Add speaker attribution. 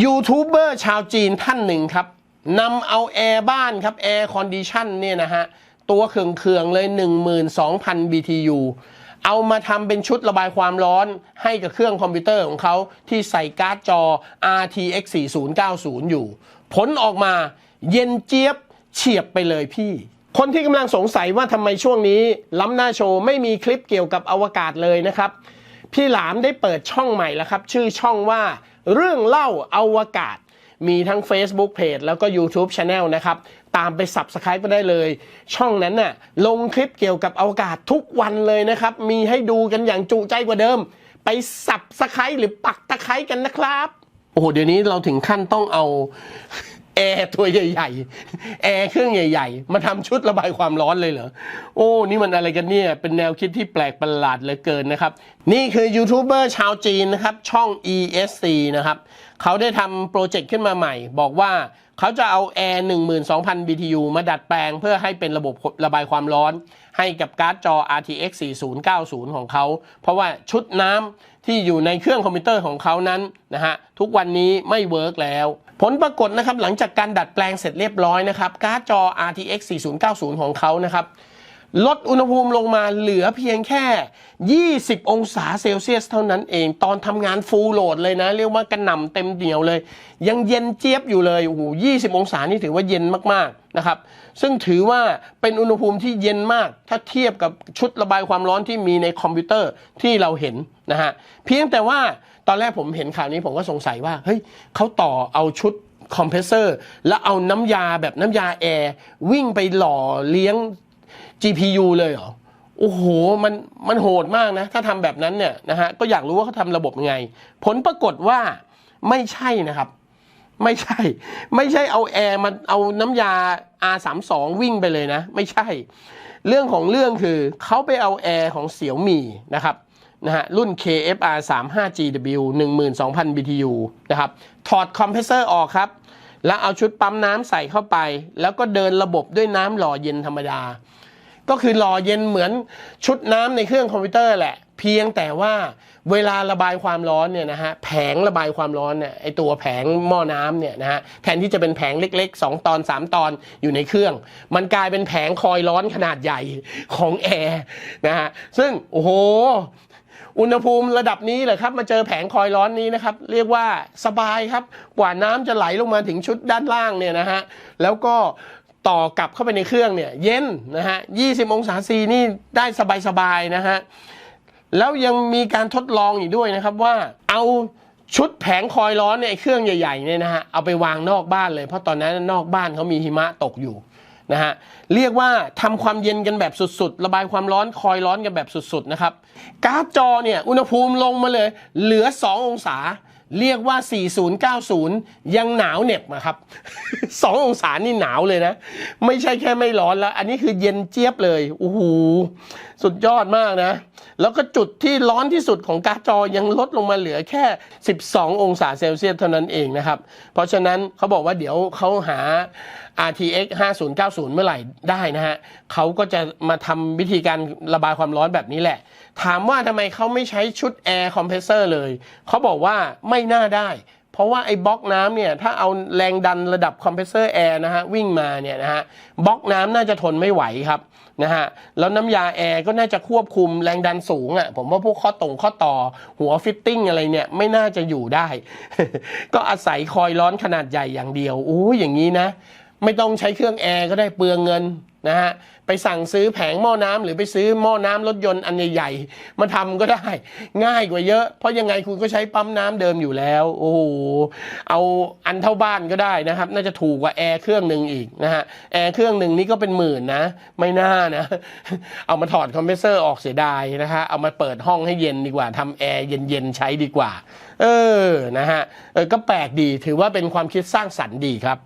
Speaker 1: ยูทูบเบอร์ชาวจีนท่านหนึ่งครับนำเอาแอร์บ้านครับแอร์คอนดิชันเนี่ยนะฮะ ตัวเคืองๆเลย 12,000 BTU เอามาทำเป็นชุดระบายความร้อนให้กับเครื่องคอมพิวเตอร์ของเขาที่ใส่การ์ดจอ RTX 4090 อยู่ ผลออกมาเย็นเจี๊ยบเฉียบไปเลยพี่ คนที่กำลังสงสัยว่าทำไมช่วงนี้ ล้ำหน้าโชว์ไม่มีคลิปเกี่ยวกับอวกาศเลยนะครับ พี่หลามได้เปิดช่องใหม่แล้วครับ ชื่อช่องว่า เรื่องเล่าอวกาศ มีทั้ง Facebook Page แล้วก็ YouTube Channel นะครับ ตามไป Subscribe ไปได้เลย ช่องนั้นน่ะลงคลิปเกี่ยวกับอวกาศทุกวันเลยนะครับ มีให้ดูกันอย่างจุใจกว่าเดิม ไป Subscribe หรือปักตะไคร้กันนะครับ โอ้โห เดี๋ยวนี้เราถึงขั้นต้องเอา แอร์ตัวใหญ่ๆ แอร์เครื่องใหญ่ ๆ มาทำชุดระบายความร้อนเลยเหรอ โอ้ นี่มันอะไรกันเนี่ย เป็นแนวคิดที่แปลกประหลาดเหลือเกินนะครับ นี่คือยูทูบเบอร์ชาวจีนนะครับ ช่อง ESC นะครับ เขาได้ทำโปรเจกต์ขึ้นมาใหม่ บอกว่าเขาจะเอาแอร์12,000 BTU มาดัดแปลงเพื่อให้เป็นระบบระบายความร้อน ให้กับการ์ดจอ RTX 4090 ของเขา เพราะว่าชุดน้ำที่อยู่ในเครื่องคอมพิวเตอร์ของเขานั้นนะฮะทุกวันนี้ไม่เวิร์กแล้ว ผลปรากฏนะครับหลังจากการดัดแปลงเสร็จเรียบร้อยนะครับการ์ดจอ RTX 4090 ของเขานะครับ ลดอุณหภูมิลงมาเหลือเพียงแค่ 20 องศาเซลเซียสเท่านั้นเอง ตอนทำงานฟูลโหลดเลยนะ เรียกว่ากระหน่ำเต็มเหนียวเลย ยังเย็นเจี๊ยบอยู่เลยโอ้โห20 องศานี่ถือว่าเย็นมากๆนะครับ ซึ่งถือว่าเป็นอุณหภูมิที่เย็นมาก ถ้าเทียบกับชุดระบายความร้อนที่มีในคอมพิวเตอร์ที่เราเห็นนะฮะ เพียงแต่ว่าตอนแรกผมเห็นข่าวนี้ผมก็สงสัยว่า เฮ้ยเขาต่อเอาชุดคอมเพรสเซอร์ แล้วเอาน้ำยาแบบน้ำยาแอร์วิ่งไปหล่อเลี้ยง GPU เลยเหรอ โอ้โห มันมันโหดมากนะ ถ้าทำแบบนั้นเนี่ยนะฮะ ก็อยากรู้ว่าเขาทำระบบยังไง ผลปรากฏว่าไม่ใช่นะครับ ไม่ใช่ ไม่ใช่เอาแอร์มาเอาน้ำยา R32 วิ่งไปเลยนะ ไม่ใช่ เรื่องของเรื่องคือเขาไปเอาแอร์ของเสี่ยวมี่นะครับนะฮะรุ่น KFR 35 GW 12,000 BTU นะครับ ถอดคอมเพรสเซอร์ออกครับ แล้วเอาชุดปั๊มน้ำใส่เข้าไป แล้วก็เดินระบบด้วยน้ำหล่อเย็นธรรมดา ก็คือหล่อเย็นเหมือนชุดน้ำในเครื่องคอมพิวเตอร์แหละ เพียงแต่ว่าเวลาระบายความร้อนเนี่ยนะฮะแผงระบายความร้อนเนี่ยไอตัวแผงหม้อน้ำเนี่ยนะฮะแทนที่จะเป็นแผงเล็กๆ 2 ตอน 3 ตอนอยู่ในเครื่อง มันกลายเป็นแผงคอยร้อนขนาดใหญ่ของแอร์นะฮะซึ่งโอ้โหอุณหภูมิระดับนี้เลยครับมาเจอแผงคอยร้อนนี้นะครับ เรียกว่าสบายครับกว่าน้ำจะไหลลงมาถึงชุดด้านล่างเนี่ยนะฮะแล้วก็ ต่อกลับเข้าไปในเครื่องเนี่ยเย็นนะฮะ 20 องศาซีนี่ได้สบายๆนะฮะ แล้วยังมีการทดลองอีกด้วยนะครับว่าเอาชุดแผงคอยร้อนเนี่ยเครื่องใหญ่ๆเนี่ยนะฮะเอาไปวางนอกบ้านเลย เพราะตอนนั้นนอกบ้านเขามีหิมะตกอยู่นะฮะเรียกว่าทำความเย็นกันแบบสุดๆ ระบายความร้อนคอยร้อนกันแบบสุดๆนะครับการ์ดจอเนี่ยอุณหภูมิลงมาเลย เหลือ 2 องศา เรียกว่า 4090 ยังหนาวเหน็บนะครับ 2 องศานี่หนาวเลยนะ ไม่ใช่แค่ไม่ร้อนแล้ว อันนี้คือเย็นเจี๊ยบเลย โอ้โห สุดยอดมากนะ แล้วก็จุดที่ร้อนที่สุดของการ์ดจอยังลดลงมาเหลือแค่ 12 องศาเซลเซียสเท่านั้นเองนะครับ เพราะฉะนั้นเขาบอกว่าเดี๋ยวเขาหา RTX 5090 เมื่อไหร่ได้นะฮะเขาก็จะมาทำวิธีการระบายความร้อนแบบนี้แหละ ถามว่าทำไมเขาไม่ใช้ชุดแอร์คอมเพรสเซอร์เลย เขาบอกว่าไม่น่าได้ เพราะว่าไอ้บล็อกน้ำเนี่ยถ้าเอาแรงดันระดับคอมเพรสเซอร์แอร์นะฮะวิ่งมาเนี่ยนะฮะบล็อกน้ำน่าจะทนไม่ไหวครับนะฮะแล้วน้ำยาแอร์ก็น่าจะควบคุมแรงดันสูงอะ่ะผมว่าพวกข้อตรงข้อต่อหัวฟิตติ้งอะไรเนี่ยไม่น่าจะอยู่ได้ ก็อาศัยคอยร้อนขนาดใหญ่อย่างเดียวโอ้ยอย่างนี้นะ ไม่ต้องใช้เครื่องแอร์ก็ได้เปลืองเงินนะฮะไปสั่งซื้อแผงหม้อน้ำหรือไปซื้อหม้อน้ำรถยนต์อันใหญ่ๆมาทำก็ได้ ง่ายกว่าเยอะ เพราะยังไงคุณก็ใช้ปั๊มน้ำเดิมอยู่แล้ว โอ้โหเอาอันเท่าบ้านก็ได้นะครับ น่าจะถูกกว่าแอร์เครื่องหนึ่งอีกนะฮะแอร์เครื่องหนึ่งนี่ก็เป็นหมื่นนะ ไม่น่านะ เอามาถอดคอมเพรสเซอร์ออกเสียดายนะฮะเอามาเปิดห้องให้เย็นดีกว่าทำแอร์เย็นๆใช้ดีกว่า เออนะฮะเออก็แปลกดีถือว่าเป็นความคิดสร้างสรรค์ดีครับ